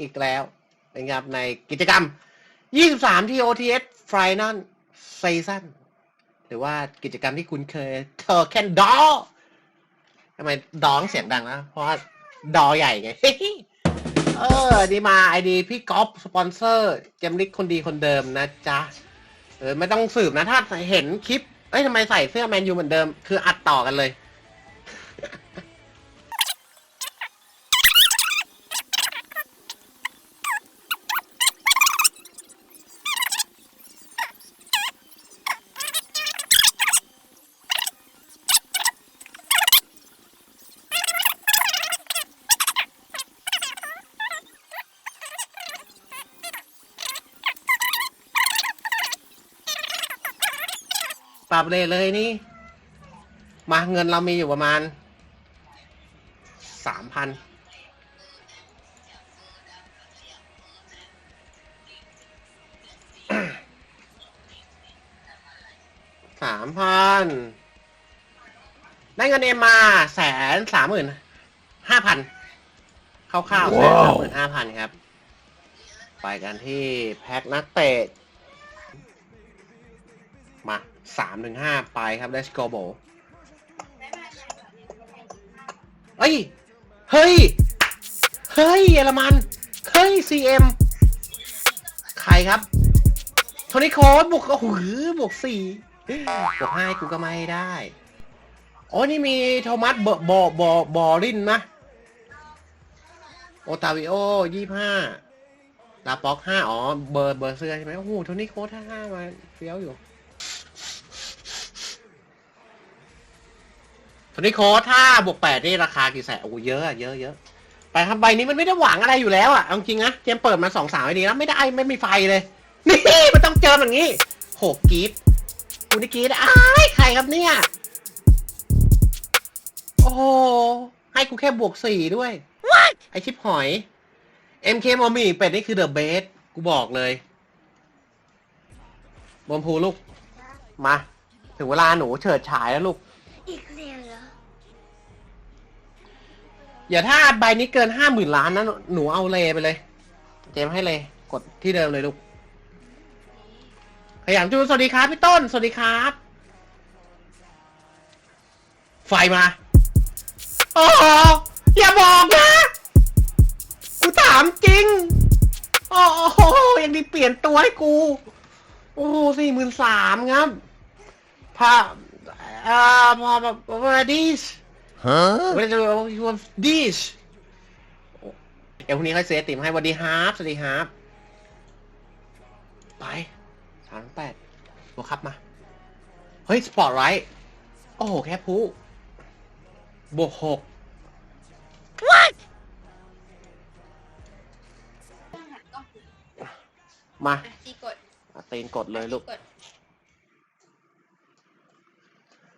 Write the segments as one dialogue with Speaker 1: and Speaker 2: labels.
Speaker 1: อีกแล้วนะครับในกิจกรรม 23ที่ OTS Final Season หรือว่ากิจกรรมที่คุณเคยเธอแคนดอทำไมดองเสียงดังนะ เพราะว่าดอใหญ่ไง เออ นี่มาไอดีพี่ก๊อฟสปอนเซอร์เจมลิกคนดีคนเดิมนะจ๊ะ เออ ไม่ต้องสืบนะ ถ้าเห็นคลิป เอ้ยทำไมใส่เสื้อแมนยูเหมือนเดิม คืออัดต่อกันเลย ปรับเลยเลยนี่ มาเงินเรามีอยู่ประมาณสามพันสามพันได้เงินเอ็มมาแสนสามหมื่นห้าพันคร่าวๆแสนสามหมื่นห้าพันครับ ไปกันที่แพ็คนักเตะมา สามถึงห้าไปครับ Let's go โบเฮ้ย เฮ้ย เฮ้ยเยอรมัน เฮ้ย CM ใครครับ โทนี่โคสบวกโอ้โหบวกสี่บวกห้ากูก็ไม่ได้ โอ้นี่มีโทมัสเบอร์บอบอบอรินนะโอตาวิโอยี่ห้าลาป็อกห้าอ๋อ เบอร์เบอร์เสื้อใช่ไหมโอ้โหโทนี่โคสห้าห้ามาเฟี้ยวอยู่ โทนี่โคถ้าบวกแปดนี่ราคากี่แสนโอ้โหเยอะอะเยอะเยอะไปครับใบนี้มันไม่ได้หวังอะไรอยู่แล้วอะเอาจริงนะเกมเปิดมาสองสามไอดีแล้วไม่ได้ไม่มีไฟเลย นี่มันต้องเจอแบบนี้โหกรีดกูนี่กรีดอ้ายใครครับเนี่ย โอ้โหให้กูแค่บวกสี่ด้วย What ไอชิปหอย MK มอมี่เป็ดนี่คือเดอะเบสกูบอกเลยบอมพูลูก มา ถึงเวลาหนูเฉิดฉายแล้วลูก
Speaker 2: อีกแล้ว อ
Speaker 1: ย่าถ้าใบนี้เกินห้าหมื่นล้านนะหนูเอาเลไปเลย เจมให้เลย กดที่เดิมเลยลูกขยันจูนสวัสดีครับพี่ต้น สวัสดีครับ ไฟมาโอ้อย่าบอกนะ กูถามจริง โอ้โหยังดีเปลี่ยนตัวให้กู โอ้สี่หมื่นสามครับพาอ่าพาแบบว่าดิส
Speaker 3: Huh?
Speaker 1: วันจะยูวดิชเดี๋ยวพรุ่งนี้ค่อยเซตติมให้สวัสดีฮาร์ปสวัสดีฮาร์ปไปสามแปดบวกครับมา เฮ้ย สปอร์ตไรท์ โอ้โห แค่ผู้บวกหกมา
Speaker 2: อะตีกด
Speaker 1: อะตีนกดเลยลูก
Speaker 2: กด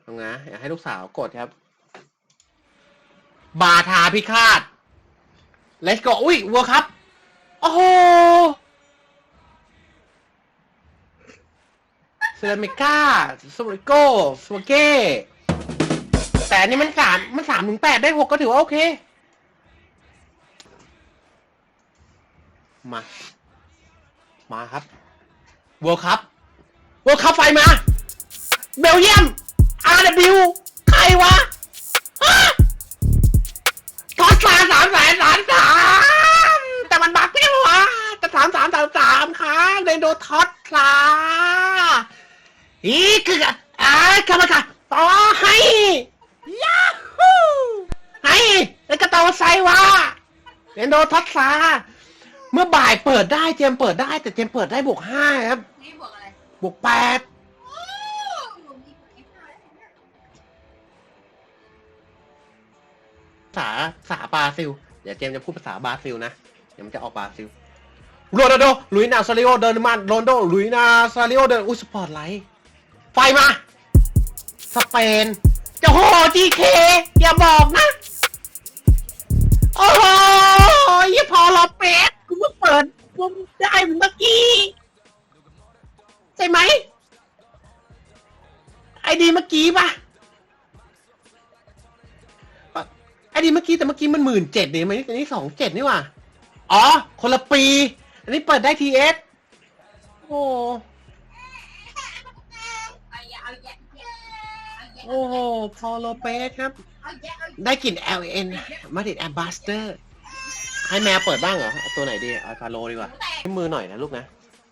Speaker 1: ตรงนะอยากให้ลูกสาวกดครับ บาทาพิฆาต Let's go อุ้ยวัวครับ โอ้โหเซรามิก้าสวริโก้สวเก้แต่อันนี้มันสามมันสามถึงแปดได้หกก็ถือว่าโอเค มา มาครับวัวครับวัวครับไฟมา เบลเยียม RW ใครวะามครับเรนโดทอสซาอีคืออ่ากรรมการต่อให้ยาฮูให้แล้วก็ต่อไซวะเรนโดทอสซาเมื่อบ่ายเปิดได้เจมเปิดได้ แต่เจมเปิดได้บวกห้าครับ
Speaker 2: นี่บวกอะไร
Speaker 1: บวกแปดภาษาภาษาบราซิล เดี๋ยวเจมจะพูดภาษาบราซิลนะ เดี๋ยวมันจะออกบราซิล โรนัลโดลุยนาซาริโอเดินมาโรนลโดลุยนาซาริโอเดินอุ้ยสปอร์ตไลท์ไฟมา สเปนจะโหจีเค อย่าบอกนะ โอ้โหยี่พอลอเปสกูเพิ่งเปิดกูได้เมื่อกี้ ใช่ไหม ไอดีเมื่อกี้ปะไอดีเมื่อกี้แต่เมื่อกี้มันหมื่นเจ็ดเนี่ยมันอันนี้สองเจ็ดนี่หว่าอ๋อ คนละปี อันนี้เปิดได้ทีเอสโอ้
Speaker 2: เอาอย่าเอาอย่าเอาอย่า
Speaker 1: โอ้โหพอโลเปสครับ ได้กลิ่น LN มาดิดแอมบาสเตอร์ให้แมวเปิดบ้างเหรอเอาตัวไหนดีเอาฟาโลดีกว่ายิ้มมือหน่อยนะลูกนะ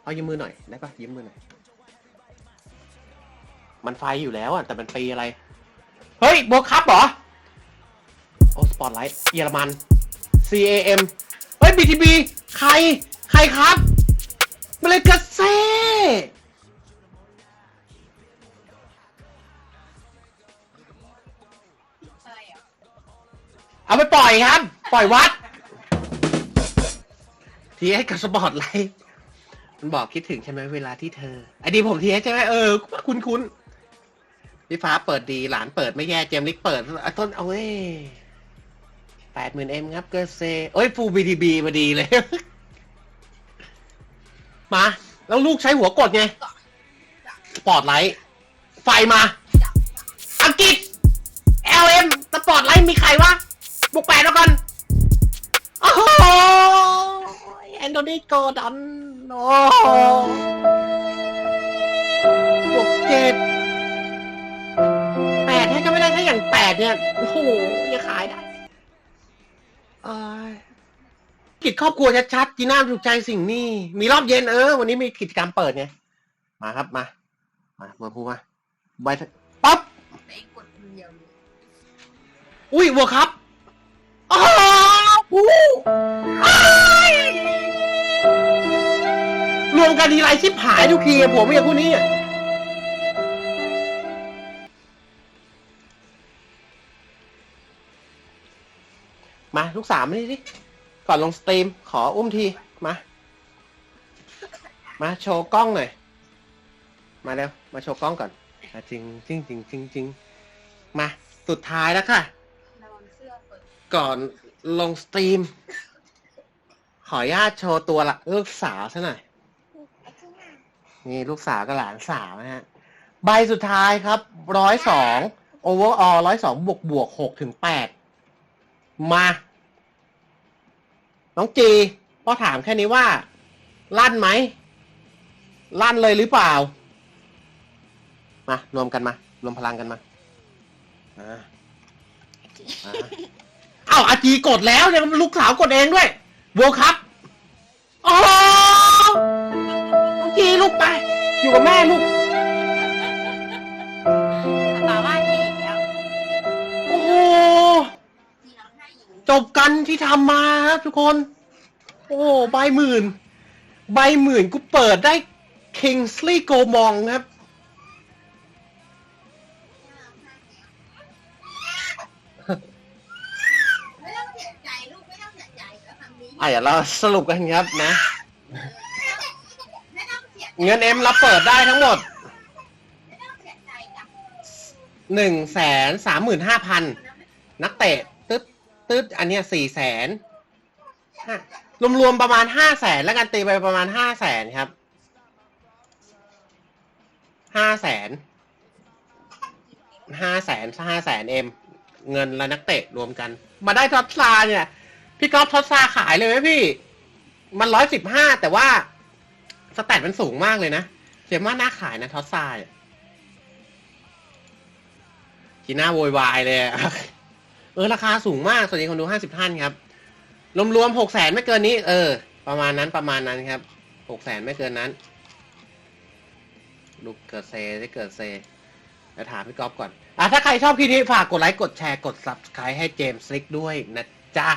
Speaker 1: เอายิ้มมือหน่อยได้ปะยิ้มมือหน่อยมันไฟอยู่แล้วอะแต่มันปีอะไร เฮ้ยโบวกคัพเหรอโอ้สปอตไลท์เยอรมัน CAM เฮ้ย BTB ใคร ครครับมเลกาเซ่เอาไปปล่อยครับ ปล่อยวัด ทีให้กับสปอร์ตไลท์มันบอกคิดถึงใช่ไหมเวลาที่เธอไอดีผมทีใช่ไหมเออ คุ้นคุ้นพี่ฟ้าเปิดดีหลานเปิดไม่แย่เจมลิกเปิดอต้นเอาเว้ยแปดหมื่นเอ็มครับเกิร์เซเอ้ยฟูบีดีบีมาดีเลย มา แล้วลูกใช้หัวกดไงสปอตไลท์ ไฟมา อังกฤษ LM สปอตไลท์มีใครวะบุกแปดแล้วกัน โอ้โหแอนโทนีโกดอนโอ้โหบวกเจ็ดแปดให้ก็ไม่ได้ถ้าอย่างแปดเนี่ย โอ้โหย่าขายได้อ้ย กิจครอบครัวชัดๆจีน่าถูกใจสิ่งนี้มีรอบเย็นเออ วันนี้มีกิจกรรมเปิดไงมาครับมา มาเบอร์พูมาใบปั๊บ
Speaker 2: แต่เองกดคนเดียวเลย
Speaker 1: อุ้ยวัวครับอ้าวอู้อ้รวมกันทีไรชิบหายทุกทีอะผมไม่อยากพูดนี้อะมาลูกสามนี่สิ ก่อนลงสตรีม ขออุ้มที มา มาโชว์กล้องหน่อย มาเร็วมาโชว์กล้องก่อนอะจริงจริงจริงจริงจริงมา สุดท้ายแล้วค่ะ
Speaker 2: ระวังเสื้อเปิด
Speaker 1: ก่อนลงสตรีม ขออนุญาตโชว์ตัวละลูกสาวซะหน่อย
Speaker 2: ไอ้ข้างหน้า
Speaker 1: นี่ลูกสาวกับหลานสาวนะฮะ ใบสุดท้ายครับร้อยสองโอเวอร์ออร้อยสองบวกบวกหกถึงแปดมา น้องจีพ่อถามแค่นี้ว่า ลั่นไหม ลั่นเลยหรือเปล่า มารวมกันมา รวมพลังกันมาอ่าอ่าอ้าวอาจีกดแล้วยังลูกสาวกดเองด้วยโวครับโอ้อจีลูกไป อยู่กับแม่ลูก บกันที่ทำมาครับทุกคน โอ้โหใบหมื่น ใบหมื่นกูเปิดได้ Kingsley g o m o n ครับ
Speaker 2: ไม่ต้องเสียใจลูกไม่ต้องเสียใจแล้วทำนี้
Speaker 1: อะเดี๋ยวเราสรุปกันครับนะ
Speaker 2: ไม่ต้องเสีย
Speaker 1: เงินเอ็มเราเปิดได้ทั้งหมด
Speaker 2: ไม่ต้องเสียใจจ้ะ
Speaker 1: หนึ่งแสนสามหมื่นห้าพันนักเตะ ตึ๊ดอันเนี้ยสี่แสนรวมๆประมาณห้าแสนแล้วกันตีไปประมาณห้าแสนครับห้าแสนห้าแสนห้าแสนเอ็มเงินและนักเตะรวมกัน มาได้ท็อปซาเนี่ย พี่ก๊อฟท็อปซาขายเลยไหมพี่ มันร้อยสิบห้าแต่ว่าสแตทมันสูงมากเลยนะเสียว่าน่าขายนะท็อปซาเนี่ยจีน่าโวยวายเลย เออราคาสูงมากสวัสดีคนดูห้าสิบท่านครับ รวมๆหกแสนไม่เกินนี้ เออ ประมาณนั้นประมาณนั้นครับหกแสนไม่เกินนั้น ลูกเกิดเซได้เกิดเซจะถามพี่ก๊อฟก่อนอะถ้าใครชอบคลิปนี้ฝากกดไลค์กดแชร์กด subscribe ให้เจมส์ลิกด้วยนะจ๊ะ